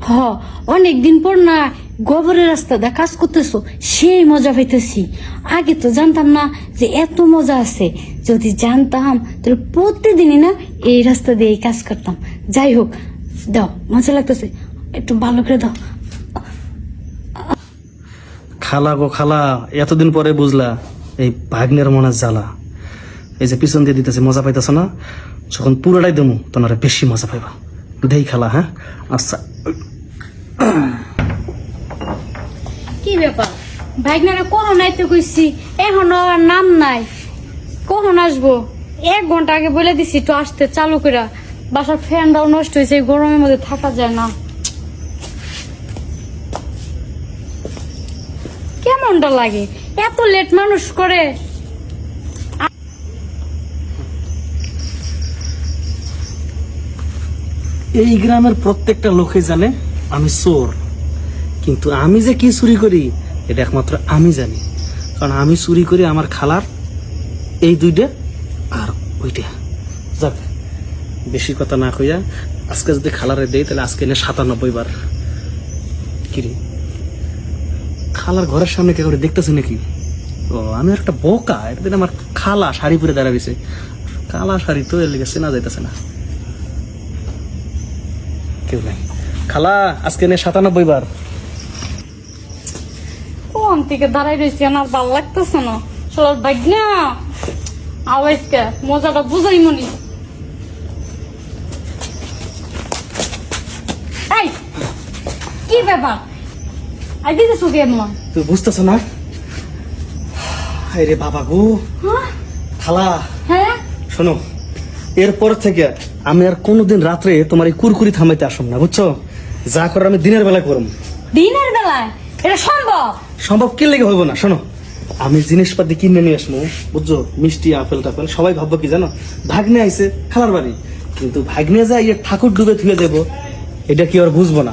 হ, অনেকদিন পর না গোবরের রাস্তা দা কাজ করতেছো, সেই মজা পাইতেছি। আগে তো জানতাম না যে এত মজা আছে। যদি জানতাম, তাহলে প্রতিদিনই না এই রাস্তা দিয়ে এই কাজ করতাম। যাই হোক, দাও, মজা লাগতেছে। একটু ভালো করে দাও। খালা গো খালা, এতদিন পরে বুঝলা এই ভাগ্নের মনে জ্বালা। এই যে পিছন দিয়ে দিতেছে, মজা পাইতেছ না? যখন পুরোটাই দেবো তোমার বেশি মজা পাইবা। দেই খালা হ্যাঁ? আচ্ছা। কি ব্যাপার? ভাইগনারা কখন আইতে কইছি? এখনও আর নাম নাই। কখন আসব? এক ঘণ্টা আগে বলে দিছি একটু আসতে, চালু করে বাসার ফ্যানটাও নষ্ট হয়েছে গরমের মধ্যে থাকা যায় না। কেমনটা লাগে? এত লেট মানুষ করে। এই গ্রামের প্রত্যেকটা লোকে জানে আমি চোর। কিন্তু আমি যে কি চুরি করি, এটা একমাত্র আমি জানি। কারণ আমি চুরি করি আমার খালার, এই দুইটা আর ওইটা। যাক, বেশি কথা না কইয়া আজকে যদি খালারে দেই, তাহলে আজকে এনে সাতানব্বই বার কিরে? খালার ঘরের সামনে কে করে দেখতেছে নাকি? ও, আমি একটা বোকা একদিন আমার খালা শাড়ি পরে দাঁড়াইছে কালা শাড়ি তো এর লেগে চেনা যাইতেছে না। কেউ নাই। খালা আজকে নে সাতানব্বই বার। কোন থেকে দাঁড়াই রয়েছি আমার ভালো লাগতেছে না। চলার বাইক না আওয়াজকে মজাটা বুঝাই মনি। এই কি ব্যাপার? আই দিতেছো কেমন তুই বুঝতেছ না? রে বাবা গো। হ্যাঁ? খালা হ্যাঁ? শোনো এরপর থেকে আমি আর কোনোদিন রাত্রে তোমার এই কুরকুরি থামাইতে আসম না বুঝছ? যা করার আমি দিনের বেলা করম। দিনের বেলায়? এটা সম্ভব? সম্ভব কি লেগে হইব না? শোনো আমি জিনিসপাতি কিনে নিয়ে আসব বুঝছ? মিষ্টি আপেল টাপেল সবাই ভাববো কি জানো? ভাগ্নে আইছে খালার বাড়ি। কিন্তু ভাগ্নে যায় ইয়ে ঠাকুর ডুবে থুয়ে দেবো এটা কি আর বুঝব না?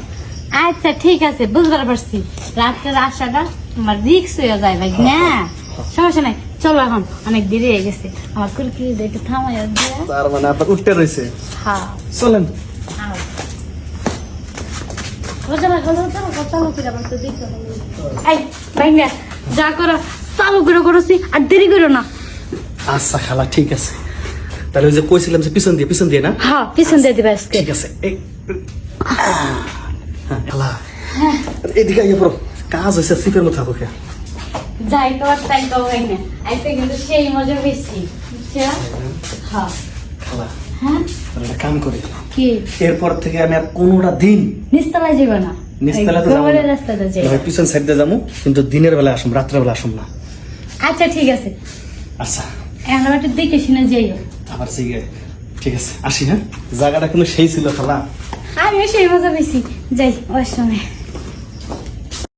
আচ্ছা ঠিক আছে বুঝবার পারছি। রাতের আশাটা তোমার রিক্স হয়ে যায় ভাই না সমস্যা নাই। চলো এখন অনেক দেরি হয়ে গেছে। আমার কুলকি একটু থামাই তার মানে আপনার উঠতে রয়েছে হ্যাঁ। চলেন। তো ভাইঙ্গা, যা করো চালু করে করছি আর দেরি করো না। আচ্ছা খালা ঠিক আছে। তাহলে ওই যে কইছিলাম যে পিছন দিয়ে পিছন দিয়ে না? হ্যাঁ পিছন দিয়ে দিবে আজকে। ঠিক আছে এই হ্যাঁ, খালা। এদিকে পড়ো। কাজ হয়েছে সিপের মতো থাকো খেয়া যাই তোমার তাই তো ভাইঙ্গা আইতে কিন্তু সেই মজা বেশি বুঝছ হ্যাঁ। খালা হ্যাঁ? একটা কাম করি। কি? এরপর থেকে আমি আর কোনোটা দিন যাবে না। তো যাব না। পিছন সাইড দিয়ে যাব কিন্তু দিনের বেলা আসুন রাত্রে বেলা আসুন না। আচ্ছা ঠিক আছে। আচ্ছা। এখন একটু দেখে শুনে যাইও। আবার সিগে ঠিক আছে আসি হ্যাঁ? জায়গাটা কিন্তু সেই ছিল খালা। আমিও সেই মজা বেশি যাই ওর সময়